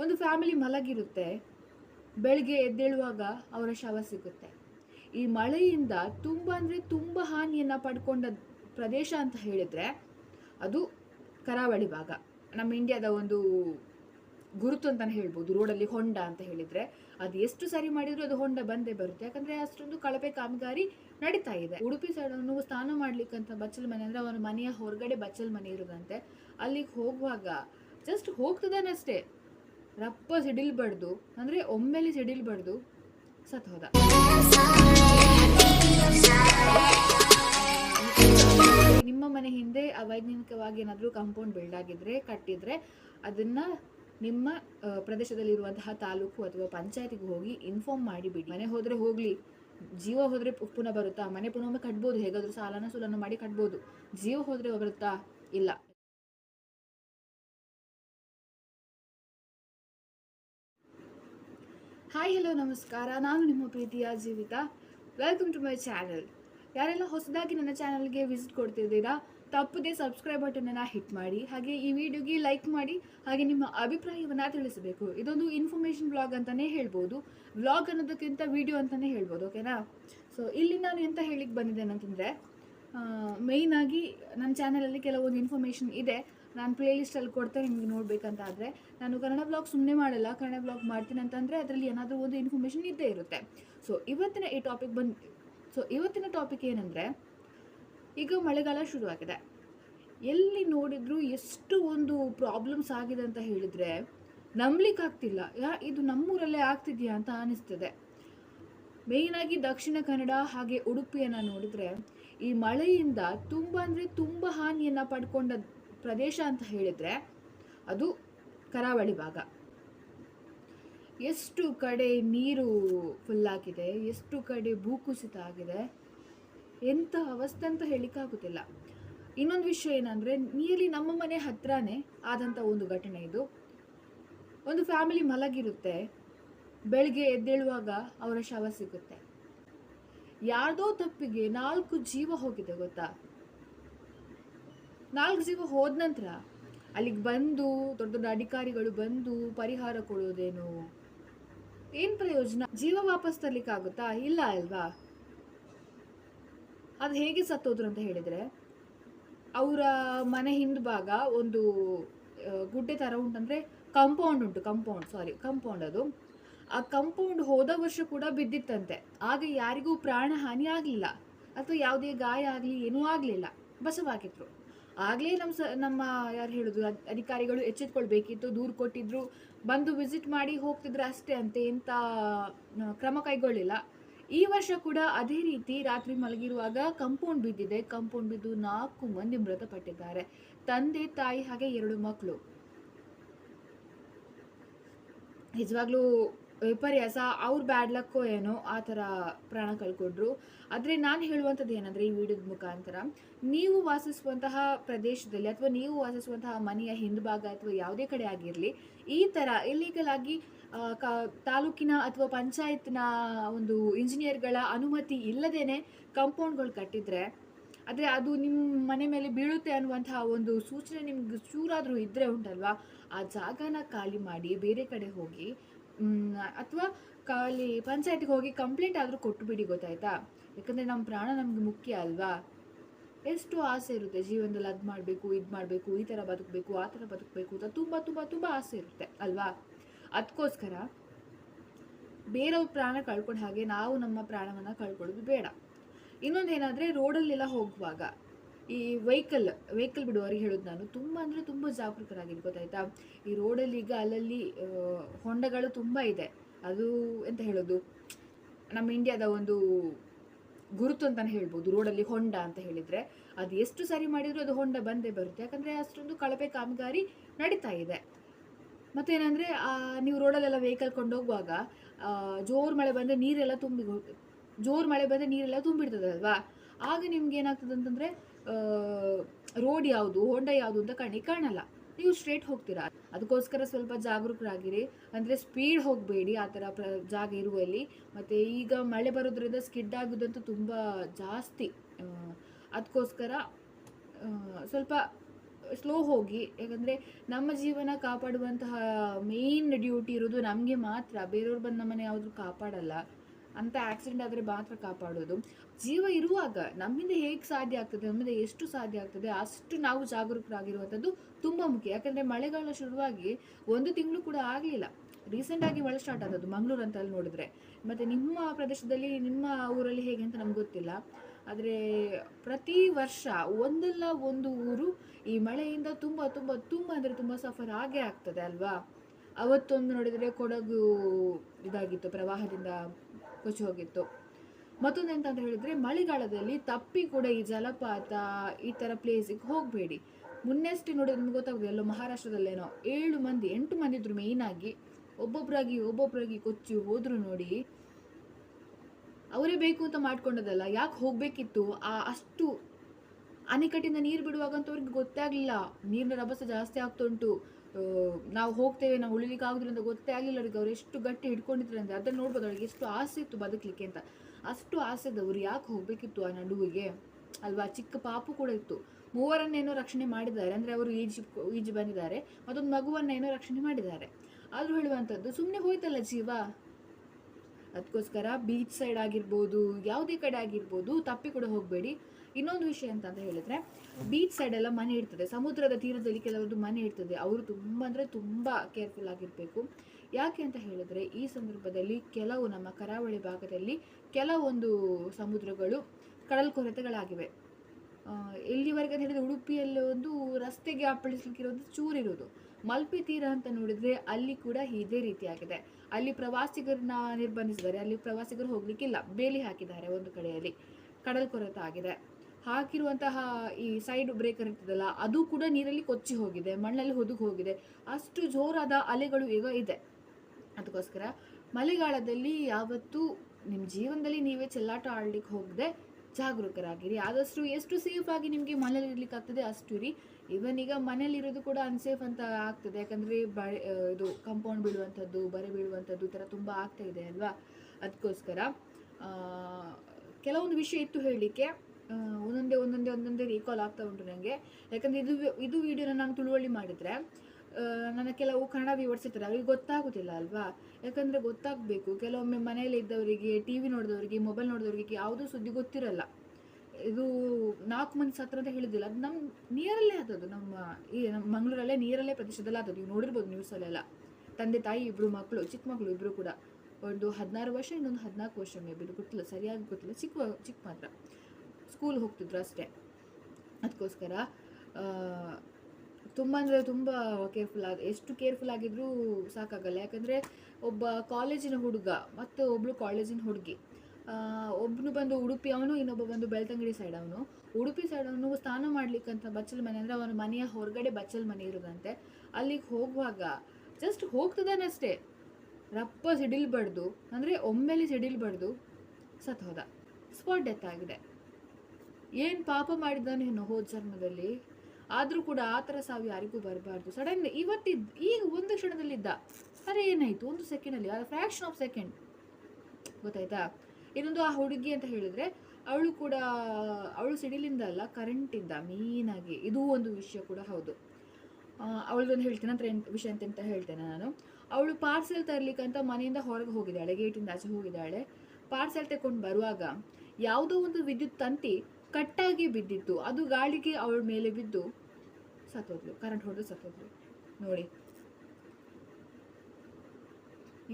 ಒಂದು ಫ್ಯಾಮಿಲಿ ಮಲಗಿರುತ್ತೆ, ಬೆಳಗ್ಗೆ ಎದ್ದೇಳುವಾಗ ಅವರ ಶವ ಸಿಗುತ್ತೆ. ಈ ಮಳೆಯಿಂದ ತುಂಬ ಅಂದರೆ ತುಂಬ ಹಾನಿಯನ್ನು ಪಡ್ಕೊಂಡ ಪ್ರದೇಶ ಅಂತ ಹೇಳಿದರೆ ಅದು ಕರಾವಳಿ ಭಾಗ. ನಮ್ಮ ಇಂಡಿಯಾದ ಒಂದು ಗುರುತು ಅಂತಲೇ ಹೇಳ್ಬೋದು, ರೋಡಲ್ಲಿ ಹೊಂಡ ಅಂತ ಹೇಳಿದರೆ ಅದು ಎಷ್ಟು ಸರಿ ಮಾಡಿದರೂ ಅದು ಹೊಂಡ ಬಂದೇ ಬರುತ್ತೆ. ಯಾಕಂದರೆ ಅಷ್ಟೊಂದು ಕಳಪೆ ಕಾಮಗಾರಿ ನಡೀತಾ ಇದೆ. ಉಡುಪಿ ಸೈಡನ್ನು ಸ್ನಾನ ಮಾಡ್ಲಿಕ್ಕಂತ ಬಚ್ಚಲ್ ಮನೆ ಅಂದರೆ ಅವನ ಮನೆಯ ಹೊರಗಡೆ ಬಚ್ಚಲ್ ಮನೆ ಇರೋದಂತೆ, ಅಲ್ಲಿಗೆ ಹೋಗುವಾಗ ಜಸ್ಟ್ ಹೋಗ್ತದಾನಷ್ಟೇ ರಪ್ಪ ಸಿಡಿಲ್ ಬಡ್ದು, ಅಂದರೆ ಒಮ್ಮೆಲೆ ಸಿಡಿಲ್ ಬಡ್ದು ಸತ್ ಹೋದ. ನಿಮ್ಮ ಮನೆ ಹಿಂದೆ ಅವೈಜ್ಞಾನಿಕವಾಗಿ ಏನಾದರೂ ಕಾಂಪೌಂಡ್ ಬಿಲ್ಡ್ ಆಗಿದ್ರೆ, ಕಟ್ಟಿದ್ರೆ ಅದನ್ನ ನಿಮ್ಮ ಪ್ರದೇಶದಲ್ಲಿರುವಂತಹ ತಾಲೂಕು ಅಥವಾ ಪಂಚಾಯತಿಗೆ ಹೋಗಿ ಇನ್ಫಾರ್ಮ್ ಮಾಡಿಬಿಡಿ ಮನೆ ಹೋದ್ರೆ ಹೋಗ್ಲಿ, ಜೀವ ಹೋದ್ರೆ ಪುನಃ ಬರುತ್ತಾ? ಮನೆ ಪುನಃ ಕಟ್ಬೋದು, ಹೇಗಾದ್ರೂ ಸಾಲನ ಸುಲನ ಮಾಡಿ ಕಟ್ಬೋದು. ಜೀವ ಹೋದ್ರೆ ಬರುತ್ತಾ? ಇಲ್ಲ. ಹಾಯ್ ಹಲೋ ನಮಸ್ಕಾರ. ನಾನು ನಿಮ್ಮ ಪ್ರೀತಿಯ ಜೀವಿತ. ವೆಲ್ಕಮ್ ಟು ಮೈ ಚಾನಲ್ ಯಾರೆಲ್ಲ ಹೊಸದಾಗಿ ನನ್ನ ಚಾನಲ್ಗೆ ವಿಸಿಟ್ ಕೊಡ್ತಿದ್ದೀರಾ, ತಪ್ಪದೇ ಸಬ್ಸ್ಕ್ರೈಬ್ ಬಟನನ್ನು ಹಿಟ್ ಮಾಡಿ, ಹಾಗೆ ಈ ವಿಡಿಯೋಗೆ ಲೈಕ್ ಮಾಡಿ, ಹಾಗೆ ನಿಮ್ಮ ಅಭಿಪ್ರಾಯವನ್ನು ತಿಳಿಸಬೇಕು. ಇದೊಂದು ಇನ್ಫಾರ್ಮೇಷನ್ ಬ್ಲಾಗ್ ಅಂತಲೇ ಹೇಳ್ಬೋದು. ವ್ಲಾಗ್ ಅನ್ನೋದಕ್ಕಿಂತ ವಿಡಿಯೋ ಅಂತಲೇ ಹೇಳ್ಬೋದು ಓಕೆನಾ ಸೊ ಇಲ್ಲಿ ನಾನು ಎಂತ ಹೇಳಿಕ್ಕೆ ಬಂದಿದ್ದೇನೆ ಅಂತಂದರೆ ಮೇಯ್ನಾಗಿ ನನ್ನ ಚಾನಲಲ್ಲಿ ಕೆಲವೊಂದು ಇನ್ಫಾರ್ಮೇಷನ್ ಇದೆ. ನಾನು ಪ್ಲೇಲಿಸ್ಟಲ್ಲಿ ಕೊಡ್ತೇನೆ, ನಿಮಗೆ ನೋಡಬೇಕಂತಾದರೆ. ನಾನು ಕನ್ನಡ ಬ್ಲಾಗ್ ಸುಮ್ಮನೆ ಮಾಡಲ್ಲ. ಕನ್ನಡ ಬ್ಲಾಗ್ ಮಾಡ್ತೀನಿ ಅಂತಂದರೆ ಅದರಲ್ಲಿ ಏನಾದರೂ ಒಂದು ಇನ್ಫಾರ್ಮೇಷನ್ ಇದ್ದೇ ಇರುತ್ತೆ. ಸೊ ಇವತ್ತಿನ ಈ ಟಾಪಿಕ್ ಬಂದು ಸೊ ಇವತ್ತಿನ ಟಾಪಿಕ್ ಏನಂದರೆ, ಈಗ ಮಳೆಗಾಲ ಶುರುವಾಗಿದೆ. ಎಲ್ಲಿ ನೋಡಿದರೂ ಎಷ್ಟು ಒಂದು ಪ್ರಾಬ್ಲಮ್ಸ್ ಆಗಿದೆ ಅಂತ ಹೇಳಿದರೆ ನಂಬಲಿಕ್ಕಾಗ್ತಿಲ್ಲ ಯಾ, ಇದು ನಮ್ಮೂರಲ್ಲೇ ಆಗ್ತಿದೆಯಾ ಅಂತ ಅನಿಸ್ತದೆ. ಮೇಯ್ನಾಗಿ ದಕ್ಷಿಣ ಕನ್ನಡ ಹಾಗೆ ಉಡುಪಿಯನ್ನು ನೋಡಿದರೆ ಈ ಮಳೆಯಿಂದ ತುಂಬ ಅಂದರೆ ತುಂಬ ಹಾನಿಯನ್ನು ಪಡ್ಕೊಂಡ ಪ್ರದೇಶ ಅಂತ ಹೇಳಿದರೆ ಅದು ಕರಾವಳಿ ಭಾಗ. ಎಷ್ಟು ಕಡೆ ನೀರು ಫುಲ್ಲಾಗಿದೆ ಎಷ್ಟು ಕಡೆ ಭೂಕುಸಿತ ಆಗಿದೆ ಎಂಥ ಅವಸ್ಥೆ ಅಂತ ಹೇಳಿಕ್ಕಾಗುತ್ತಿಲ್ಲ ಇನ್ನೊಂದು ವಿಷಯ ಏನಂದರೆ ನಿಯರ್ಲಿ ನಮ್ಮ ಮನೆ ಹತ್ರನೇ ಆದಂಥ ಒಂದು ಘಟನೆ ಇದು. ಒಂದು ಫ್ಯಾಮಿಲಿ ಮಲಗಿರುತ್ತೆ, ಬೆಳಗ್ಗೆ ಎದ್ದೇಳುವಾಗ ಅವರ ಶವ ಸಿಗುತ್ತೆ. ಯಾರ್ದೋ ತಪ್ಪಿಗೆ ನಾಲ್ಕು ಜೀವ ಹೋಗಿದೆ, ಗೊತ್ತಾ? ನಾಲ್ಕು ಜೀವ ಹೋದ ನಂತರ ಅಲ್ಲಿಗೆ ಬಂದು ದೊಡ್ಡ ದೊಡ್ಡ ಅಧಿಕಾರಿಗಳು ಬಂದು ಪರಿಹಾರ ಕೊಡೋದೇನು? ಏನ್ ಪ್ರಯೋಜನ? ಜೀವ ವಾಪಸ್ ತರ್ಲಿಕ್ಕಾಗುತ್ತಾ? ಇಲ್ಲ ಅಲ್ವಾ? ಅದು ಹೇಗೆ ಸತ್ತೋದ್ರು ಅಂತ ಹೇಳಿದ್ರೆ, ಅವರ ಮನೆ ಹಿಂದ್ಭಾಗ ಒಂದು ಗುಡ್ಡೆ ಥರ ಉಂಟಂದ್ರೆ ಕಂಪೌಂಡ್ ಉಂಟು ಕಂಪೌಂಡ್ ಸಾರಿ ಕಂಪೌಂಡ್ ಅದು. ಆ ಕಂಪೌಂಡ್ ಹೋದ ವರ್ಷ ಕೂಡ ಬಿದ್ದಿತ್ತಂತೆ. ಆಗ ಯಾರಿಗೂ ಪ್ರಾಣ ಹಾನಿ ಆಗಲಿಲ್ಲ. ಅಥವಾ ಯಾವುದೇ ಗಾಯ ಆಗಲಿ, ಏನೂ ಆಗಲಿಲ್ಲ. ಬಸವಾಗಿದ್ರು. ಆಗಲೇ ನಮ್ಮ ಸ, ನಮ್ಮ ಯಾರು ಹೇಳೋದು ಅಧಿಕಾರಿಗಳು ಎಚ್ಚೆತ್ಕೊಳ್ಬೇಕಿತ್ತು. ದೂರು ಕೊಟ್ಟಿದ್ರು. ಬಂದು ವಿಸಿಟ್ ಮಾಡಿ ಹೋಗ್ತಿದ್ರು ಅಷ್ಟೇ ಅಂತೆ. ಎಂಥ ಕ್ರಮ ಕೈಗೊಳ್ಳಿಲ್ಲ. ಈ ವರ್ಷ ಕೂಡ ಅದೇ ರೀತಿ ರಾತ್ರಿ ಮಲಗಿರುವಾಗ ಕಂಪೌಂಡ್ ಬಿದ್ದಿದೆ. ಕಂಪೌಂಡ್ ಬಿದ್ದು ನಾಲ್ಕು ಮಂದಿ ಮೃತಪಟ್ಟಿದ್ದಾರೆ. ತಂದೆ, ತಾಯಿ ಹಾಗೆ ಎರಡು ಮಕ್ಕಳು. ನಿಜವಾಗ್ಲೂ ವಿಪರ್ಯಾಸ ಅವ್ರ ಬ್ಯಾಡ್ ಲಕ್ಕೋ ಏನೋ ಆ ಥರ ಪ್ರಾಣ ಕಳ್ಕೊಂಡ್ರು. ಆದರೆ ನಾನು ಹೇಳುವಂಥದ್ದು ಏನಂದರೆ ಈ ವಿಡಿಯೋದ ಮುಖಾಂತರ, ನೀವು ವಾಸಿಸುವಂತಹ ಪ್ರದೇಶದಲ್ಲಿ ಅಥವಾ ನೀವು ವಾಸಿಸುವಂತಹ ಮನೆಯ ಹಿಂದುಭಾಗ ಅಥವಾ ಯಾವುದೇ ಕಡೆ ಆಗಿರಲಿ, ಈ ಥರ ಇಲ್ಲೀಗಲ್ ಆಗಿ ಕ, ತಾಲೂಕಿನ ಅಥವಾ ಪಂಚಾಯತ್ನ ಒಂದು ಇಂಜಿನಿಯರ್ಗಳ ಅನುಮತಿ ಇಲ್ಲದೇನೆ ಕಂಪೌಂಡ್ಗಳು ಕಟ್ಟಿದ್ರೆ, ಆದರೆ ಅದು ನಿಮ್ಮ ಮನೆ ಮೇಲೆ ಬೀಳುತ್ತೆ ಅನ್ನುವಂತಹ ಒಂದು ಸೂಚನೆ ನಿಮ್ಗೆ ಚೂರಾದರೂ ಇದ್ದರೆ ಉಂಟಲ್ವಾ? ಆ ಜಾಗನ ಖಾಲಿ ಮಾಡಿ ಬೇರೆ ಕಡೆ ಹೋಗಿ ಅಥವಾ ಖಾಲಿ ಪಂಚಾಯತ್ಗೆ ಹೋಗಿ ಕಂಪ್ಲೇಂಟ್ ಆದರೂ ಕೊಟ್ಟು ಬಿಡಿ ಗೊತ್ತಾಯ್ತಾ? ಯಾಕಂದರೆ ನಮ್ಮ ಪ್ರಾಣ ನಮಗೆ ಮುಖ್ಯ ಅಲ್ವಾ? ಎಷ್ಟು ಆಸೆ ಇರುತ್ತೆ ಜೀವನದಲ್ಲಿ ಅದು ಮಾಡಬೇಕು, ಇದು ಮಾಡಬೇಕು, ಈ ಥರ ಬದುಕಬೇಕು, ಆ ಥರ ಬದುಕಬೇಕು ಅಂತ ತುಂಬ ತುಂಬ ತುಂಬ ಆಸೆ ಇರುತ್ತೆ ಅಲ್ವಾ? ಅದಕ್ಕೋಸ್ಕರ ಬೇರೆಯವ್ರ ಪ್ರಾಣ ಕಳ್ಕೊಂಡು ಹಾಗೆ ನಾವು ನಮ್ಮ ಪ್ರಾಣವನ್ನು ಕಳ್ಕೊಳ್ಳೋದು ಬೇಡ. ಇನ್ನೊಂದು ಏನಾದರೆ ರೋಡಲ್ಲೆಲ್ಲ ಹೋಗುವಾಗ ಈ ವೆಹಿಕಲ್ ವೆಹಿಕಲ್ ಬಿಡುವವರಿಗೆ ಹೇಳೋದು ನಾನು. ತುಂಬ ಅಂದರೆ ತುಂಬ ಜಾಗೃತರಾಗಿದ್ದು ಗೊತ್ತಾಯ್ತಾ? ಈ ರೋಡಲ್ಲಿ ಈಗ ಅಲ್ಲಲ್ಲಿ ಹೊಂಡಗಳು ತುಂಬ ಇದೆ. ಅದು ಎಂತ ಹೇಳೋದು? ನಮ್ಮ ಇಂಡಿಯಾದ ಒಂದು ಗುರುತು ಅಂತಲೇ ಹೇಳ್ಬೋದು, ರೋಡಲ್ಲಿ ಹೊಂಡ ಅಂತ ಹೇಳಿದರೆ. ಅದು ಎಷ್ಟು ಸರಿ ಮಾಡಿದರೂ ಅದು ಹೊಂಡ ಬಂದೇ ಬರುತ್ತೆ. ಯಾಕಂದರೆ ಅಷ್ಟೊಂದು ಕಳಪೆ ಕಾಮಗಾರಿ ನಡೀತಾ ಇದೆ. ಮತ್ತೇನಂದರೆ ನೀವು ರೋಡಲ್ಲೆಲ್ಲ ವೆಹಿಕಲ್ ಕೊಂಡೋಗುವಾಗ ಜೋರು ಮಳೆ ಬಂದರೆ ನೀರೆಲ್ಲ ತುಂಬಿ ಜೋರು ಮಳೆ ಬಂದರೆ ನೀರೆಲ್ಲ ತುಂಬಿಡ್ತದಲ್ವಾ ಆಗ ನಿಮ್ಗೆ ಏನಾಗ್ತದೆ ಅಂತಂದರೆ ರೋಡ್ ಯಾವುದು, ಹೊಂಡ ಯಾವುದು ಅಂತ ಕಣ್ಣಿಗೆ ಕಾಣಲ್ಲ. ನೀವು ಸ್ಟ್ರೇಟ್ ಹೋಗ್ತೀರಾ? ಅದಕ್ಕೋಸ್ಕರ ಸ್ವಲ್ಪ ಜಾಗರೂಕರಾಗಿರಿ. ಅಂದರೆ ಸ್ಪೀಡ್ ಹೋಗಬೇಡಿ ಆ ಥರ ಪ್ರ, ಜಾಗ ಇರುವಲ್ಲಿ. ಮತ್ತು ಈಗ ಮಳೆ ಬರೋದ್ರಿಂದ ಸ್ಕಿಡ್ ಆಗೋದಂತೂ ತುಂಬ ಜಾಸ್ತಿ. ಅದಕ್ಕೋಸ್ಕರ ಸ್ವಲ್ಪ ಸ್ಲೋ ಹೋಗಿ. ಯಾಕಂದರೆ ನಮ್ಮ ಜೀವನ ಕಾಪಾಡುವಂತಹ ಮೇನ್ ಡ್ಯೂಟಿ ಇರೋದು ನಮಗೆ ಮಾತ್ರ. ಬೇರೆಯವ್ರು ಬಂದು ನಮ್ಮನೆ ಯಾವುದು ಕಾಪಾಡಲ್ಲ. ಅಂತ ಆಕ್ಸಿಡೆಂಟ್ ಆದರೆ ಮಾತ್ರ ಕಾಪಾಡೋದು. ಜೀವ ಇರುವಾಗ ನಮ್ಮಿಂದ ಹೇಗೆ ಸಾಧ್ಯ ಆಗ್ತದೆ, ನಮ್ಮಿಂದ ಎಷ್ಟು ಸಾಧ್ಯ ಆಗ್ತದೆ, ಅಷ್ಟು ನಾವು ಜಾಗರೂಕರಾಗಿರುವಂಥದ್ದು ತುಂಬ ಮುಖ್ಯ. ಯಾಕಂದರೆ ಮಳೆಗಾಲ ಶುರುವಾಗಿ ಒಂದು ತಿಂಗಳು ಕೂಡ ಆಗಲಿಲ್ಲ. ರೀಸೆಂಟಾಗಿ ಮಳೆ ಸ್ಟಾರ್ಟ್ ಆದದ್ದು ಮಂಗಳೂರು ಅಂತ ಅಲ್ಲಿ ನೋಡಿದ್ರೆ. ಮತ್ತು ನಿಮ್ಮ ಪ್ರದೇಶದಲ್ಲಿ, ನಿಮ್ಮ ಊರಲ್ಲಿ ಹೇಗೆ ಅಂತ ನಮ್ಗೆ ಗೊತ್ತಿಲ್ಲ. ಆದರೆ ಪ್ರತಿ ವರ್ಷ ಒಂದಲ್ಲ ಒಂದು ಊರು ಈ ಮಳೆಯಿಂದ ತುಂಬ ತುಂಬ ತುಂಬ ಅಂದರೆ ತುಂಬ ಸಫರ್ ಆಗೇ ಆಗ್ತದೆ ಅಲ್ವಾ? ಅವತ್ತೊಂದು ನೋಡಿದರೆ ಕೊಡಗು ಇದಾಗಿತ್ತು ಪ್ರವಾಹದಿಂದ ಕೊಚ್ಚಿ ಹೋಗಿತ್ತು. ಮತ್ತೊಂದು ಎಂತ ಅಂತ ಹೇಳಿದ್ರೆ ಮಳೆಗಾಲದಲ್ಲಿ ತಪ್ಪಿ ಕೂಡ ಈ ಜಲಪಾತ ಈ ಥರ ಪ್ಲೇಸಿಗೆ ಹೋಗಬೇಡಿ. ಮುನ್ನೆಷ್ಟು ನೋಡಿದ್ರೆ ನಿಮ್ಗೆ ಗೊತ್ತಾಗೋದು ಎಲ್ಲೋ ಮಹಾರಾಷ್ಟ್ರದಲ್ಲೇನೋ. ಏಳು ಮಂದಿ ಎಂಟು ಮಂದಿ ಇದ್ರು ಮೇಯ್ನ್ ಆಗಿ. ಒಬ್ಬೊಬ್ಬರಾಗಿ ಒಬ್ಬೊಬ್ಬರಾಗಿ ಕೊಚ್ಚಿ ಹೋದ್ರು ನೋಡಿ. ಅವರೇ ಬೇಕು ಅಂತ ಮಾಡ್ಕೊಂಡದಲ್ಲ ಯಾಕೆ ಹೋಗ್ಬೇಕಿತ್ತು? ಆ ಅಷ್ಟು ಅಣೆಕಟ್ಟಿಂದ ನೀರು ಬಿಡುವಾಗಂತ ಅವ್ರಿಗೆ ಗೊತ್ತಾಗ್ಲಿಲ್ಲ. ನೀರಿನ ರಭಸ ಜಾಸ್ತಿ ಆಗ್ತಾ ಉಂಟು. ಆ, ನಾವು ಹೋಗ್ತೇವೆ, ನಾವು ಉಳಿಲಿಕ್ಕೆ ಆಗುದಿಲ್ಲ ಅಂತ ಗೊತ್ತೇ ಆಗಲಿಲ್ಲ ಅವ್ರಿಗೆ. ಅವ್ರು ಎಷ್ಟು ಗಟ್ಟಿ ಹಿಡ್ಕೊಂಡಿದ್ರು ಅಂದರೆ ಅದನ್ನು ನೋಡ್ಬೋದು. ಅವ್ರಿಗೆ ಎಷ್ಟು ಆಸೆ ಇತ್ತು ಬದುಕಲಿಕ್ಕೆ ಅಂತ. ಅಷ್ಟು ಆಸೆ ಆಸೆದವ್ರು ಯಾಕೆ ಹೋಗಬೇಕಿತ್ತು ಆ ನಡುವಿಗೆ? ಅಲ್ವಾ? ಚಿಕ್ಕ ಪಾಪು ಕೂಡ ಇತ್ತು. ಮೂವರನ್ನೇನೋ ರಕ್ಷಣೆ ಮಾಡಿದ್ದಾರೆ. ಅಂದರೆ ಅವರು ಈಜಿ ಈಜಿ ಬಂದಿದ್ದಾರೆ. ಮತ್ತೊಂದು ಮಗುವನ್ನೇನೋ ರಕ್ಷಣೆ ಮಾಡಿದ್ದಾರೆ. ಆದರೂ ಹೇಳುವಂಥದ್ದು ಸುಮ್ಮನೆ ಹೋಯ್ತಲ್ಲ ಜೀವ. ಅದಕ್ಕೋಸ್ಕರ ಬೀಚ್ ಸೈಡ್ ಆಗಿರ್ಬೋದು, ಯಾವುದೇ ಕಡೆ ಆಗಿರ್ಬೋದು, ತಪ್ಪಿ ಕೂಡ ಹೋಗಬೇಡಿ. ಇನ್ನೊಂದು ವಿಷಯ ಅಂತ ಅಂತ ಹೇಳಿದ್ರೆ ಬೀಚ್ ಸೈಡ್ ಎಲ್ಲ ಮನೆ ಇರ್ತದೆ. ಸಮುದ್ರದ ತೀರದಲ್ಲಿ ಕೆಲವೊಂದು ಮನೆ ಇರ್ತದೆ. ಅವರು ತುಂಬ ಅಂದರೆ ತುಂಬ ಕೇರ್ಫುಲ್ ಆಗಿರಬೇಕು. ಯಾಕೆ ಅಂತ ಹೇಳಿದ್ರೆ ಈ ಸಂದರ್ಭದಲ್ಲಿ ಕೆಲವು ನಮ್ಮ ಕರಾವಳಿ ಭಾಗದಲ್ಲಿ ಕೆಲವೊಂದು ಸಮುದ್ರಗಳು ಕಡಲ್ ಕೊರತೆಗಳಾಗಿವೆ ಆ, ಎಲ್ಲಿವರೆಗೆ ಅಂತ ಹೇಳಿದ್ರೆ ಉಡುಪಿಯಲ್ಲಿ ಒಂದು ರಸ್ತೆಗೆ ಅಪ್ಪಳಿಸ್ಲಿಕ್ಕಿರೋದು ಚೂರಿರೋದು ಮಲ್ಪೆ ತೀರ ಅಂತ ನೋಡಿದ್ರೆ ಅಲ್ಲಿ ಕೂಡ ಇದೇ ರೀತಿಯಾಗಿದೆ. ಅಲ್ಲಿ ಪ್ರವಾಸಿಗರನ್ನ ನಿರ್ಬಂಧಿಸಿದ್ದಾರೆ. ಅಲ್ಲಿ ಪ್ರವಾಸಿಗರು ಹೋಗ್ಲಿಕ್ಕಿಲ್ಲ. ಬೇಲಿ ಹಾಕಿದ್ದಾರೆ ಒಂದು ಕಡೆಯಲ್ಲಿ. ಕಡಲ್ ಕೊರತೆ ಆಗಿದೆ. ಹಾಕಿರುವಂತಹ ಈ ಸೈಡ್ ಬ್ರೇಕರ್ ಇರ್ತದಲ್ಲ, ಅದು ಕೂಡ ನೀರಲ್ಲಿ ಕೊಚ್ಚಿ ಹೋಗಿದೆ, ಮಣ್ಣಲ್ಲಿ ಹೊದಗಿ ಹೋಗಿದೆ. ಅಷ್ಟು ಜೋರಾದ ಅಲೆಗಳು ಈಗ ಇದೆ. ಅದಕ್ಕೋಸ್ಕರ ಮಳೆಗಾಲದಲ್ಲಿ ಯಾವತ್ತೂ ನಿಮ್ಮ ಜೀವನದಲ್ಲಿ ನೀವೇ ಚೆಲ್ಲಾಟ ಆಡ್ಲಿಕ್ಕೆ ಹೋಗದೆ ಜಾಗರೂಕರಾಗಿರಿ. ಆದಷ್ಟು ಎಷ್ಟು ಸೇಫ್ ಆಗಿ ನಿಮಗೆ ಮನೇಲಿ ಇರ್ಲಿಕ್ಕೆ ಆಗ್ತದೆ ಅಷ್ಟು ಇರಿ. ಇವನ್ ಈಗ ಮನೇಲಿ ಇರೋದು ಕೂಡ ಅನ್ಸೇಫ್ ಅಂತ ಆಗ್ತದೆ. ಯಾಕಂದ್ರೆ ಇದು ಕಾಂಪೌಂಡ್ ಬೀಳುವಂಥದ್ದು, ಬರೆ ಬೀಳುವಂಥದ್ದು ಈ ಥರ ತುಂಬ ಆಗ್ತಾ ಇದೆ ಅಲ್ವಾ? ಅದಕ್ಕೋಸ್ಕರ ಕೆಲವೊಂದು ವಿಷಯ ಇತ್ತು ಹೇಳಲಿಕ್ಕೆ. ಒಂದೊಂದೇ ಒಂದೊಂದೇ ಒಂದೊಂದೇ ರೀಕಾಲ್ ಆಗ್ತಾ ಉಂಟು ನನಗೆ ಯಾಕಂದರೆ ಇದು ಇದು ವಿಡಿಯೋನ ನಾನು ತುಳುವಳಿ ಮಾಡಿದರೆ ನನ್ನ ಕೆಲವು ಕನ್ನಡ ವಿವರ್ಸ್ ಇರ್ತಾರೆ, ಅವರಿಗೆ ಗೊತ್ತಾಗೋದಿಲ್ಲ ಅಲ್ವಾ? ಯಾಕಂದರೆ ಗೊತ್ತಾಗಬೇಕು, ಕೆಲವೊಮ್ಮೆ ಮನೆಯಲ್ಲಿ ಇದ್ದವರಿಗೆ ಟಿ ವಿ ನೋಡಿದವರಿಗೆ ಮೊಬೈಲ್ ನೋಡಿದವರಿಗೆ ಯಾವುದೂ ಸುದ್ದಿ ಗೊತ್ತಿರಲ್ಲ. ಇದು ನಾಲ್ಕು ಮಂದಿ ಸತ್ರ ಅಂತ ಹೇಳಿದಿಲ್ಲ. ಅದು ನಮ್ಮ ನಿಯರಲ್ಲೇ ಆದದ್ದು, ನಮ್ಮ ಈ ನಮ್ಮ ಮಂಗಳೂರಲ್ಲೇ ನೀರಲ್ಲೇ ಪ್ರದೇಶದಲ್ಲೇ ಆದದ್ದು ನೀವು ನೋಡಿರ್ಬೋದು ನ್ಯೂಸಲ್ಲೆಲ್ಲ ತಂದೆ, ತಾಯಿ ಇಬ್ಬರು ಮಕ್ಕಳು ಚಿಕ್ಕ ಮಕ್ಕಳು ಇಬ್ಬರು ಕೂಡ. ಒಂದು ಹದಿನಾರು ವರ್ಷ, ಇನ್ನೊಂದು ಹದಿನಾಲ್ಕು ವರ್ಷ ಇದು ಗೊತ್ತಿಲ್ಲ, ಸರಿಯಾಗಿ ಗೊತ್ತಿಲ್ಲ. ಚಿಕ್ಕ ಚಿಕ್ಕ ಮಾತ್ರ. ಸ್ಕೂಲ್ ಹೋಗ್ತಿದ್ರು ಅಷ್ಟೇ. ಅದಕ್ಕೋಸ್ಕರ ತುಂಬ ಅಂದರೆ ತುಂಬ ಕೇರ್ಫುಲ್ ಆಗಿ, ಎಷ್ಟು ಕೇರ್ಫುಲ್ ಆಗಿದ್ದರೂ ಸಾಕಾಗಲ್ಲ. ಯಾಕಂದರೆ ಒಬ್ಬ ಕಾಲೇಜಿನ ಹುಡುಗ, ಮತ್ತು ಒಬ್ಬಳು ಕಾಲೇಜಿನ ಹುಡುಗಿ ಒಬ್ಬನು ಬಂದು ಉಡುಪಿ ಅವನು, ಇನ್ನೊಬ್ಬ ಬಂದು ಬೆಳ್ತಂಗಡಿ ಸೈಡ್ ಅವನು. ಉಡುಪಿ ಸೈಡ್ ಅವನು ಸ್ನಾನ ಮಾಡ್ಲಿಕ್ಕಂತ ಬಚ್ಚಲ್ ಮನೆ ಅಂದರೆ ಅವನ ಮನೆಯ ಹೊರಗಡೆ ಬಚ್ಚಲ್ ಮನೆ ಇರೋದಂತೆ. ಅಲ್ಲಿಗೆ ಹೋಗುವಾಗ ಜಸ್ಟ್ ಹೋಗ್ತದಾನಷ್ಟೇ ರಪ್ಪ ಸಿಡಿಲ್ ಬಡ್ದು, ಅಂದರೆ ಒಮ್ಮೆಲೆ ಸಿಡಿಲ್ ಬಡ್ದು ಸತ್ತು ಹೋದ. ಸ್ಪಾಟ್ ಡೆತ್ ಆಗಿದೆ. ಏನು ಪಾಪ ಮಾಡಿದ್ದಾನೇನೋ ಹೋದ ಜನ್ಮದಲ್ಲಿ ಆದರೂ ಕೂಡ ಆ ಥರ ಸಾವು ಯಾರಿಗೂ ಬರಬಾರ್ದು. ಸಡನ್ ಇವತ್ತಿದ್ದ ಈಗ ಒಂದು ಕ್ಷಣದಲ್ಲಿದ್ದ, ಅರೆ ಏನಾಯಿತು? ಒಂದು ಸೆಕೆಂಡಲ್ಲಿ ಅದು ಫ್ರ್ಯಾಕ್ಷನ್ ಆಫ್ ಸೆಕೆಂಡ್ ಗೊತ್ತಾಯ್ತಾ? ಇನ್ನೊಂದು ಆ ಹುಡುಗಿ ಅಂತ ಹೇಳಿದ್ರೆ, ಅವಳು ಕೂಡ, ಅವಳು ಸಿಡಿಲಿಂದ ಅಲ್ಲ ಕರೆಂಟಿಂದ ಮೀನಾಗಿ ಇದು ಒಂದು ವಿಷಯ ಕೂಡ ಹೌದು. ಅವಳದೊಂದು ಹೇಳ್ತೇನೆ ಅಂತ ವಿಷಯ ಅಂತ ಎಂತ ಹೇಳ್ತೇನೆ ನಾನು. ಅವಳು ಪಾರ್ಸೆಲ್ ತರಲಿಕ್ಕಂತ ಅಂತ ಮನೆಯಿಂದ ಹೊರಗೆ ಹೋಗಿದ್ದಾಳೆ ಗೇಟಿಂದ ಆಚೆ ಹೋಗಿದ್ದಾಳೆ. ಪಾರ್ಸೆಲ್ ತಗೊಂಡು ಬರುವಾಗ ಯಾವುದೋ ಒಂದು ವಿದ್ಯುತ್ ತಂತಿ ಕಟ್ಟಾಗಿ ಬಿದ್ದಿತ್ತು. ಅದು ಗಾಳಿಗೆ ಅವಳ ಮೇಲೆ ಬಿದ್ದು ಸತ್ತೋದ್ಲು. ಕರೆಂಟ್ ಹೊಡೆದು ಸತ್ತೋದ್ಲು. ನೋಡಿ.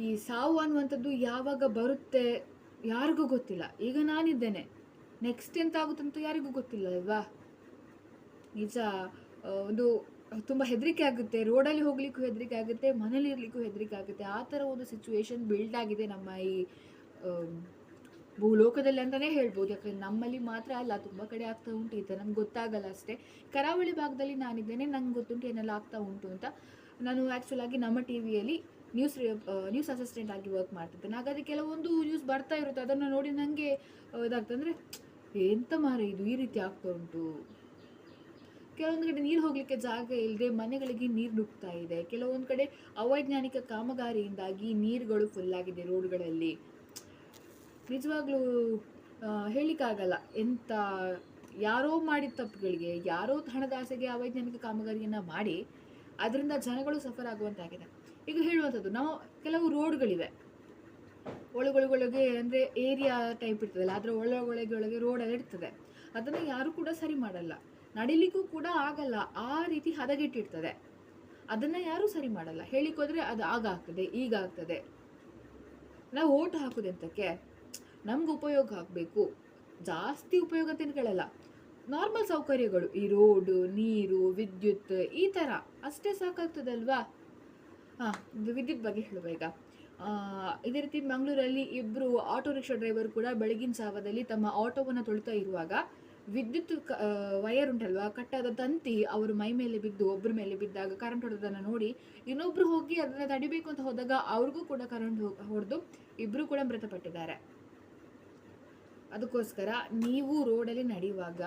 ಈ ಸಾವು ಅನ್ನುವಂಥದ್ದು ಯಾವಾಗ ಬರುತ್ತೆ ಯಾರಿಗೂ ಗೊತ್ತಿಲ್ಲ. ಈಗ ನಾನಿದ್ದೇನೆ. ನೆಕ್ಸ್ಟ್ ಎಂತ ಅಂತ ಯಾರಿಗೂ ಗೊತ್ತಿಲ್ಲ ಅಲ್ವಾ? ನಿಜ ಒಂದು ತುಂಬ ಹೆದರಿಕೆ ಆಗುತ್ತೆ. ರೋಡಲ್ಲಿ ಹೋಗ್ಲಿಕ್ಕೂ ಹೆದರಿಕೆ ಆಗುತ್ತೆ. ಮನೇಲಿ ಇರ್ಲಿಕ್ಕೂ ಹೆದರಿಕೆ ಆಗುತ್ತೆ. ಆ ಥರ ಒಂದು ಸಿಚುವೇಶನ್ ಬಿಲ್ಡ್ ಆಗಿದೆ ನಮ್ಮ ಈ ಭೂಲೋಕದಲ್ಲಿ ಅಂತಲೇ ಹೇಳ್ಬೋದು. ಯಾಕಂದ್ರೆ ನಮ್ಮಲ್ಲಿ ಮಾತ್ರ ಅಲ್ಲ, ತುಂಬ ಕಡೆ ಆಗ್ತಾ ಉಂಟು. ಈ ಥರ ನಂಗೆ ಗೊತ್ತಾಗಲ್ಲ ಅಷ್ಟೇ. ಕರಾವಳಿ ಭಾಗದಲ್ಲಿ ನಾನಿದ್ದೇನೆ, ನಂಗೆ ಗೊತ್ತುಂಟು ಏನೆಲ್ಲ ಆಗ್ತಾ ಉಂಟು ಅಂತ. ನಾನು ಆ್ಯಕ್ಚುಲಾಗಿ ನಮ್ಮ ಟಿ ವಿಯಲ್ಲಿ ನ್ಯೂಸ್ ನ್ಯೂಸ್ ಅಸಿಸ್ಟೆಂಟ್ ಆಗಿ ವರ್ಕ್ ಮಾಡ್ತಿದ್ದೆ. ಹಾಗಾದರೆ ಕೆಲವೊಂದು ನ್ಯೂಸ್ ಬರ್ತಾ ಇರುತ್ತೆ. ಅದನ್ನು ನೋಡಿ ನನಗೆ ಇದಾಗ್ತಂದ್ರೆ ಎಂತ ಮಾರ ಇದು? ಈ ರೀತಿ ಆಗ್ತಾ ಉಂಟು. ಕೆಲವೊಂದು ಕಡೆ ನೀರು ಹೋಗಲಿಕ್ಕೆ ಜಾಗ ಇಲ್ಲದೆ ಮನೆಗಳಿಗೆ ನೀರು ನುಗ್ತಾ ಇದೆ. ಕೆಲವೊಂದು ಕಡೆ ಅವೈಜ್ಞಾನಿಕ ಕಾಮಗಾರಿಯಿಂದಾಗಿ ನೀರುಗಳು ಫುಲ್ ಆಗಿದೆ ರೋಡ್ಗಳಲ್ಲಿ. ನಿಜವಾಗ್ಲೂ ಹೇಳಲಿಕ್ಕಾಗಲ್ಲ. ಎಂತ ಯಾರೋ ಮಾಡಿದ ತಪ್ಪುಗಳಿಗೆ, ಯಾರೋ ಹಣದ ಆಸೆಗೆ ಅವೈಜ್ಞಾನಿಕ ಕಾಮಗಾರಿಯನ್ನು ಮಾಡಿ ಅದರಿಂದ ಜನಗಳು ಸಫರ್ ಆಗುವಂತಾಗಿದೆ. ಈಗ ಹೇಳುವಂಥದ್ದು, ನಾವು ಕೆಲವು ರೋಡ್ಗಳಿವೆ. ಒಳಗೊಳಗೊಳಗೆ ಅಂದರೆ ಏರಿಯಾ ಟೈಪ್ ಇರ್ತದಲ್ಲ, ಅದರ ಒಳಗೊಳಗೆ ಒಳಗೆ ರೋಡೆಲ್ಲ ಇರ್ತದೆ. ಅದನ್ನು ಯಾರು ಕೂಡ ಸರಿ ಮಾಡಲ್ಲ. ನಡಿಲಿಕ್ಕೂ ಕೂಡ ಆಗಲ್ಲ. ಆ ರೀತಿ ಹದಗೆಟ್ಟಿರ್ತದೆ. ಅದನ್ನು ಯಾರೂ ಸರಿ ಮಾಡಲ್ಲ. ಹೇಳಿಕೋದ್ರೆ ಅದು ಆಗ ಆಗ್ತದೆ ಈಗ ಆಗ್ತದೆ ನಾವು ಓಟ್ ಹಾಕುದೆಂತಕ್ಕೆ ನಮ್ಗೆ ಉಪಯೋಗ ಆಗಬೇಕು. ಜಾಸ್ತಿ ಉಪಯೋಗ ಅಂತ ನಾರ್ಮಲ್ ಸೌಕರ್ಯಗಳು, ಈ ರೋಡು ನೀರು, ವಿದ್ಯುತ್, ಈ ಥರ ಅಷ್ಟೇ ಸಾಕಾಗ್ತದಲ್ವಾ? ಹಾಂ ವಿದ್ಯುತ್ ಬಗ್ಗೆ ಹೇಳುವ ಈಗ. ಇದೇ ರೀತಿ ಮಂಗಳೂರಲ್ಲಿ ಇಬ್ಬರು ಆಟೋ ರಿಕ್ಷಾ ಡ್ರೈವರ್ ಕೂಡ ಬೆಳಗಿನ ಜಾವದಲ್ಲಿ ತಮ್ಮ ಆಟೋವನ್ನು ತೊಳಿತಾ ಇರುವಾಗ ವಿದ್ಯುತ್ ವಯರ್ ಉಂಟಲ್ವಾ? ಕಟ್ಟಾದ ತಂತಿ ಅವರು ಮೈ ಮೇಲೆ ಬಿದ್ದು ಒಬ್ಬರ ಮೇಲೆ ಬಿದ್ದಾಗ ಕರೆಂಟ್ ಹೊಡೆದನ್ನು ನೋಡಿ ಇನ್ನೊಬ್ರು ಹೋಗಿ ಅದನ್ನು ತಡಿಬೇಕು ಅಂತ ಹೋದಾಗ ಅವ್ರಿಗೂ ಕೂಡ ಕರೆಂಟ್ ಹೊಡೆದು ಇಬ್ಬರು ಕೂಡ ಮೃತಪಟ್ಟಿದ್ದಾರೆ. ಅದಕ್ಕೋಸ್ಕರ ನೀವು ರೋಡಲ್ಲಿ ನಡೆಯುವಾಗ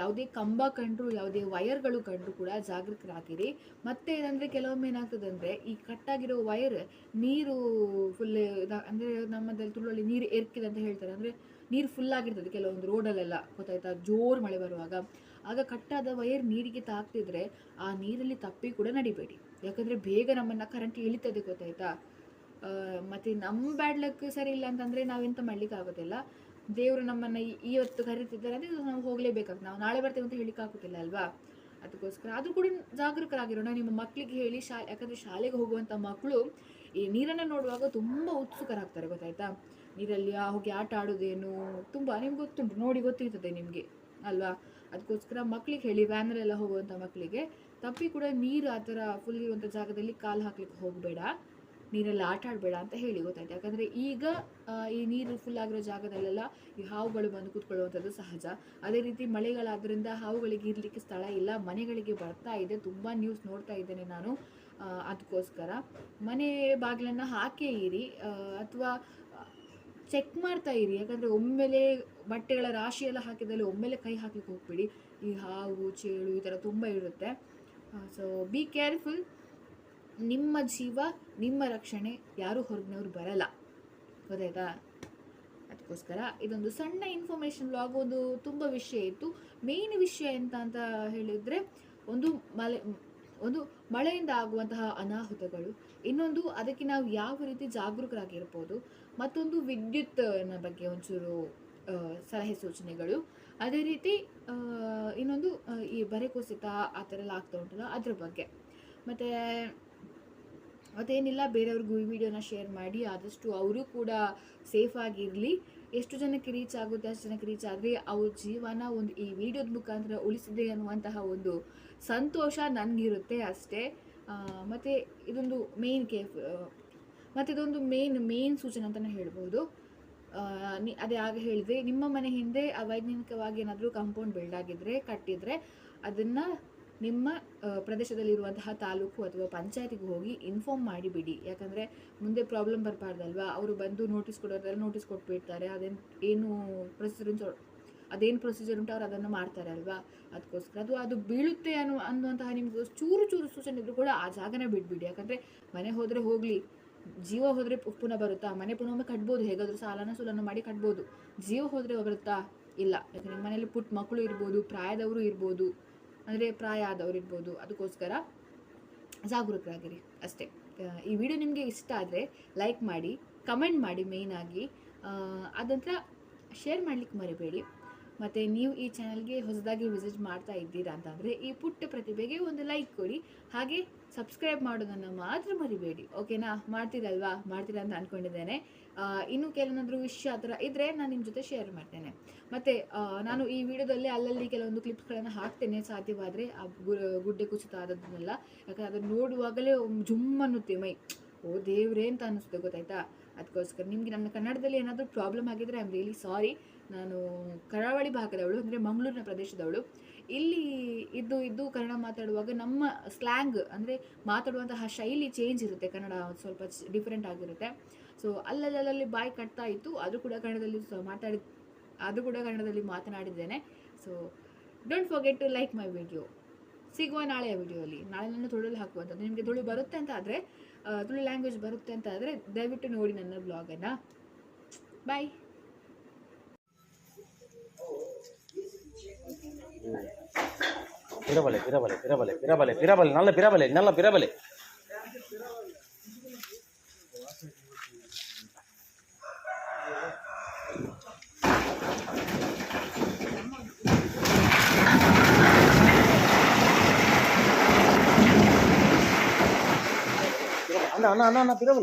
ಯಾವುದೇ ಕಂಬ ಕಂಡ್ರು, ಯಾವುದೇ ವಯರ್ಗಳು ಕಂಡ್ರು ಕೂಡ ಜಾಗೃತರಾಗಿರಿ ಮತ್ತೆ ಏನಂದರೆ ಕೆಲವೊಮ್ಮೆ ಏನಾಗ್ತದೆ ಅಂದರೆ ಈ ಕಟ್ಟಾಗಿರೋ ವಯರ್ ನೀರು ಫುಲ್ ಅಂದರೆ ನಮ್ಮದಲ್ಲಿ ತುಳುವಲ್ಲಿ ನೀರು ಎರ್ಕಿದೆ ಅಂತ ಹೇಳ್ತಾರೆ. ಅಂದರೆ ನೀರು ಫುಲ್ ಆಗಿರ್ತದೆ ಕೆಲವೊಂದು ರೋಡಲ್ಲೆಲ್ಲ. ಗೊತ್ತಾಯ್ತಾ? ಜೋರು ಮಳೆ ಬರುವಾಗ. ಆಗ ಕಟ್ಟಾದ ವೈರ್ ನೀರಿಗೆ ತಾಕ್ತಿದ್ರೆ ಆ ನೀರಲ್ಲಿ ತಪ್ಪಿ ಕೂಡ ನಡಿಬೇಡಿ. ಯಾಕಂದರೆ ಬೇಗ ನಮ್ಮನ್ನು ಕರೆಂಟ್ ಇಳಿತದೆ ಗೊತ್ತಾಯ್ತಾ? ಮತ್ತು ಮತ್ತೆ ನಮ್ಮ ಬ್ಯಾಡ್ ಲಕ್ ಸರಿ ಇಲ್ಲ ಅಂತಂದರೆ ನಾವೆಂತ ಮಾಡ್ಲಿಕ್ಕೆ ಆಗೋದಿಲ್ಲ ದೇವರು ನಮ್ಮನ್ನು ಇವತ್ತು ಕರೀತಿದ್ದಾರೆ ಅಂದರೆ ನಾವು ಹೋಗಲೇಬೇಕಾಗ್ತದೆ ನಾವು ನಾಳೆ ಬರ್ತೇವೆ ಅಂತ ಹೇಳಿಕ್ಕೆ ಆಗುತ್ತಿಲ್ಲ ಅಲ್ವಾ? ಅದಕ್ಕೋಸ್ಕರ ಆದರೂ ಕೂಡ ಜಾಗೃತರಾಗಿರೋಣ ನಿಮ್ಮ ಮಕ್ಕಳಿಗೆ ಹೇಳಿ ಶಾ ಯಾಕಂದರೆ ಶಾಲೆಗೆ ಹೋಗುವಂಥ ಮಕ್ಕಳು ಈ ನೀರನ್ನು ನೋಡುವಾಗ ತುಂಬ ಉತ್ಸುಕರಾಗ್ತಾರೆ, ಗೊತ್ತಾಯ್ತಾ? ನೀರಲ್ಲಿ ಆ ಹೋಗಿ ಆಟ ಆಡೋದೇನು ತುಂಬ ನಿಮ್ಗೆ ಗೊತ್ತುಂಟು, ನೋಡಿ ಗೊತ್ತಿರ್ತದೆ ನಿಮಗೆ, ಅಲ್ವಾ? ಅದಕ್ಕೋಸ್ಕರ ಮಕ್ಕಳಿಗೆ ಹೇಳಿ ವ್ಯಾನಲ್ಲೆಲ್ಲ ಹೋಗುವಂಥ ಮಕ್ಕಳಿಗೆ ತಪ್ಪಿ ಕೂಡ ನೀರು ಆ ಥರ ಫುಲ್ ಇರುವಂಥ ಜಾಗದಲ್ಲಿ ಕಾಲು ಹಾಕ್ಲಿಕ್ಕೆ ಹೋಗಬೇಡ. ನೀರಲ್ಲಿ ಆಟ ಆಡಬೇಡ ಅಂತ ಹೇಳಿ ಗೊತ್ತಾಯ್ತು. ಯಾಕಂದರೆ ಈಗ ಈ ನೀರು ಫುಲ್ ಆಗಿರೋ ಜಾಗದಲ್ಲೆಲ್ಲ ಈ ಹಾವುಗಳು ಬಂದು ಕೂತ್ಕೊಳ್ಳುವಂಥದ್ದು ಸಹಜ. ಅದೇ ರೀತಿ ಮಳೆಗಳಾದ್ರಿಂದ ಹಾವುಗಳಿಗೆ ಇರಲಿಕ್ಕೆ ಸ್ಥಳ ಇಲ್ಲ, ಮನೆಗಳಿಗೆ ಬರ್ತಾ ಇದೆ. ತುಂಬ ನ್ಯೂಸ್ ನೋಡ್ತಾ ಇದ್ದೇನೆ ನಾನು ಅದಕ್ಕೋಸ್ಕರ ಮನೆ ಬಾಗಿಲನ್ನು ಹಾಕೇ ಇರಿ ಅಥವಾ ಚೆಕ್ ಮಾಡ್ತಾ ಇರಿ. ಯಾಕಂದರೆ ಒಮ್ಮೆಲೆ ಬಟ್ಟೆಗಳ ರಾಶಿ ಎಲ್ಲ ಹಾಕಿದಲ್ಲಿ ಒಮ್ಮೆಲೆ ಕೈ ಹಾಕ್ಲಿಕ್ಕೆ ಹೋಗ್ಬಿಡಿ. ಈ ಹಾವು, ಚೇಳು ಈ ಥರ ತುಂಬ ಇರುತ್ತೆ. ಸೊ ಬಿ ಕೇರ್ಫುಲ್ ನಿಮ್ಮ ಜೀವ, ನಿಮ್ಮ ರಕ್ಷಣೆ, ಯಾರೂ ಹೊರಗಿನವ್ರು ಬರಲ್ಲ. ಗೊತ್ತಾಯ್ತಾ? ಅದಕ್ಕೋಸ್ಕರ ಇದೊಂದು ಸಣ್ಣ ಇನ್ಫಾರ್ಮೇಷನ್ ಬ್ಲಾಗ್ ಒಂದು ತುಂಬ ವಿಷಯ ಇತ್ತು. ಮೇನ್ ವಿಷಯ ಎಂತ ಅಂತ ಹೇಳಿದರೆ, ಒಂದು ಮಳೆ, ಒಂದು ಮಳೆಯಿಂದ ಆಗುವಂತಹ ಅನಾಹುತಗಳು. ಇನ್ನೊಂದು, ಅದಕ್ಕೆ ನಾವು ಯಾವ ರೀತಿ ಜಾಗರೂಕರಾಗಿರ್ಬೋದು. ಮತ್ತೊಂದು ವಿದ್ಯುತ್ ಬಗ್ಗೆ ಒಂಚೂರು ಸಲಹೆ ಸೂಚನೆಗಳು. ಅದೇ ರೀತಿ ಇನ್ನೊಂದು, ಈ ಬರೆ ಕುಸಿತ, ಆ ಥರ ಎಲ್ಲ ಆಗ್ತಾ ಉಂಟಲ್ಲ, ಅದ್ರ ಬಗ್ಗೆ. ಮತ್ತು ಅದೇನಿಲ್ಲ, ಬೇರೆಯವ್ರಿಗೂ ಈ ವಿಡಿಯೋನ ಶೇರ್ ಮಾಡಿ, ಆದಷ್ಟು ಅವರು ಕೂಡ ಸೇಫ್ ಆಗಿರಲಿ. ಎಷ್ಟು ಜನಕ್ಕೆ ರೀಚ್ ಆಗುತ್ತೆ, ಅಷ್ಟು ಜನಕ್ಕೆ ರೀಚ್ ಆದರೆ ಅವ್ರ ಜೀವನ ಒಂದು ಈ ವಿಡಿಯೋದ ಮುಖಾಂತರ ಉಳಿಸಿದೆ ಅನ್ನುವಂತಹ ಒಂದು ಸಂತೋಷ ನನಗಿರುತ್ತೆ ಅಷ್ಟೇ. ಮತ್ತು ಮತ್ತೆ ಇದೊಂದು ಮೇನ್ ಕೇಫ್ ಮತ್ತು ಇದೊಂದು ಮೇನ್ ಮೇನ್ ಸೂಚನೆ ಅಂತಲೇ ಹೇಳ್ಬೋದು. ನಿ, ಅದೇ ಆಗ ಹೇಳಿದೆ ನಿಮ್ಮ ಮನೆ ಹಿಂದೆ ಅವೈಜ್ಞಾನಿಕವಾಗಿ ಏನಾದರೂ ಕಾಂಪೌಂಡ್ ಬಿಲ್ಡ್ ಆಗಿದ್ದರೆ ಕಟ್ಟಿದರೆ ಅದನ್ನು ನಿಮ್ಮ ಪ್ರದೇಶದಲ್ಲಿರುವಂತಹ ತಾಲೂಕು ಅಥವಾ ಪಂಚಾಯತಿಗೆ ಹೋಗಿ ಇನ್ಫಾರ್ಮ್ ಮಾಡಿಬಿಡಿ ಯಾಕಂದರೆ ಮುಂದೆ ಪ್ರಾಬ್ಲಮ್ ಬರಬಾರ್ದಲ್ವಾ? ಅವರು ಬಂದು ನೋಟಿಸ್ ಕೊಡೋದ್ರಲ್ಲಿ ನೋಟಿಸ್ ಕೊಟ್ಬಿಡ್ತಾರೆ. ಅದೇನು, ಏನು ಪ್ರೊಸೀಜರ್ ಅದೇನು ಪ್ರೊಸೀಜರ್ ಉಂಟು ಅವ್ರು ಅದನ್ನು ಮಾಡ್ತಾರೆ ಅಲ್ವಾ? ಅದಕ್ಕೋಸ್ಕರ ಅದು ಅದು ಬೀಳುತ್ತೆ ಅನ್ನೋ ಅನ್ನುವಂತಹ ನಿಮ್ಗೆ ಚೂರು ಚೂರು ಸೂಚನೆ ಇದ್ರೂ ಕೂಡ ಆ ಜಾಗನೇ ಬಿಡ್ಬಿಡಿ. ಯಾಕಂದರೆ ಮನೆ ಹೋದರೆ ಹೋಗಲಿ, ಜೀವ ಹೋದರೆ ಪುನಃ ಬರುತ್ತಾ? ಮನೆ ಪುನಃ ಕಟ್ಬೋದು. ಹೇಗಾದರೂ ಸಾಲನ ಸುಲನ ಮಾಡಿ ಕಟ್ಬೋದು. ಜೀವ ಹೋದರೆ ಬರುತ್ತಾ ಇಲ್ಲ. ಯಾಕಂದರೆ ಮನೇಲಿ ಪುಟ್ಟ ಮಕ್ಕಳು ಇರ್ಬೋದು, ಪ್ರಾಯದವರು ಇರ್ಬೋದು. ಅಂದರೆ ಪ್ರಾಯ ಆದವರು ಇರ್ಬೋದು. ಅದಕ್ಕೋಸ್ಕರ ಜಾಗರೂಕರಾಗಿರಿ ಅಷ್ಟೇ. ಈ ವಿಡಿಯೋ ನಿಮಗೆ ಇಷ್ಟ ಆದರೆ ಲೈಕ್ ಮಾಡಿ ಕಮೆಂಟ್ ಮಾಡಿ ಮೇಯ್ನಾಗಿ ಅದಂತರ ಶೇರ್ ಮಾಡಲಿಕ್ಕೆ ಮರಿಬೇಡಿ. ಮತ್ತು ನೀವು ಈ ಚಾನಲ್ಗೆ ಹೊಸದಾಗಿ ವಿಸಿಟ್ ಮಾಡ್ತಾ ಇದ್ದೀರಾ ಅಂತಂದರೆ ಈ ಪುಟ್ಟ ಪ್ರತಿಭೆಗೆ ಒಂದು ಲೈಕ್ ಕೊಡಿ. ಹಾಗೆ ಸಬ್ಸ್ಕ್ರೈಬ್ ಮಾಡೋದನ್ನು ಮಾತ್ರ ಮರಿಬೇಡಿ. ಓಕೆನಾ ಮಾಡ್ತೀರಲ್ವಾ? ಮಾಡ್ತೀರಾ ಅಂತ ಅಂದ್ಕೊಂಡಿದ್ದೇನೆ ಇನ್ನೂ ಕೆಲವೊಂದಾದರೂ ವಿಷಯ ಆ ಥರ ಇದ್ದರೆ ನಾನು ನಿಮ್ಮ ಜೊತೆ ಶೇರ್ ಮಾಡ್ತೇನೆ. ಮತ್ತು ನಾನು ಈ ವಿಡಿಯೋದಲ್ಲಿ ಅಲ್ಲಲ್ಲಿ ಕೆಲವೊಂದು ಕ್ಲಿಪ್ಸ್ಗಳನ್ನು ಹಾಕ್ತೇನೆ. ಸಾಧ್ಯವಾದರೆ ಆ ಗುಡ್ಡೆ ಕುಸಿತ ಆದದ್ದನ್ನೆಲ್ಲ. ಯಾಕಂದರೆ ಅದನ್ನು ನೋಡುವಾಗಲೇ ಜುಮ್ ಅನ್ನುತ್ತೆ ಮೈ ಓ ದೇವ್ರೇ ಅಂತ ಅನ್ನಿಸುತ್ತೆ ಗೊತ್ತಾಯ್ತಾ? ಅದಕ್ಕೋಸ್ಕರ ನಿಮಗೆ ನಮ್ಮ ಕನ್ನಡದಲ್ಲಿ ಏನಾದರೂ ಪ್ರಾಬ್ಲಮ್ ಆಗಿದ್ದರೆ ಐ ಆಮ್ ರಿಯಲಿ ಸಾರಿ ನಾನು ಕರಾವಳಿ ಭಾಗದವಳು, ಅಂದರೆ ಮಂಗಳೂರಿನ ಪ್ರದೇಶದವಳು. ಇಲ್ಲಿ ಇದ್ದು ಇದ್ದು ಕನ್ನಡ ಮಾತಾಡುವಾಗ ನಮ್ಮ ಸ್ಲ್ಯಾಂಗ್ ಅಂದರೆ ಮಾತಾಡುವಂತಹ ಶೈಲಿ ಚೇಂಜ್ ಇರುತ್ತೆ. ಕನ್ನಡ ಸ್ವಲ್ಪ ಡಿಫ್ರೆಂಟ್ ಆಗಿರುತ್ತೆ. ಸೊ ಅಲ್ಲಲ್ಲಲ್ಲಿ ಬಾಯಿ ಕಟ್ತಾ ಇತ್ತು. ಅದು ಕೂಡ ಕನ್ನಡದಲ್ಲಿ ಮಾತಾಡಿ ಅದು ಕೂಡ ಕನ್ನಡದಲ್ಲಿ ಮಾತನಾಡಿದ್ದೇನೆ. So don't forget to like my video ಸಿಗುವ ನಾಳೆಯ ವಿಡಿಯೋಲಿ ನಾಳೆ ನಾನು ತುಳಲು ಹಾಕುವಂಥದ್ದು ನಿಮಗೆ ತುಳು ಬರುತ್ತೆ ಅಂತ ಆದರೆ ತುಳು ಲ್ಯಾಂಗ್ವೇಜ್ ಬರುತ್ತೆ ಅಂತ ಆದರೆ ದಯವಿಟ್ಟು ನೋಡಿ ನನ್ನ ಬ್ಲಾಗನ್ನು ಬಾಯ್ பிறவலை பிறவலை பிறவலை பிறவலை பிறவலை நல்ல பிறவலை நல்ல பிறவலை no, no, no, no, no,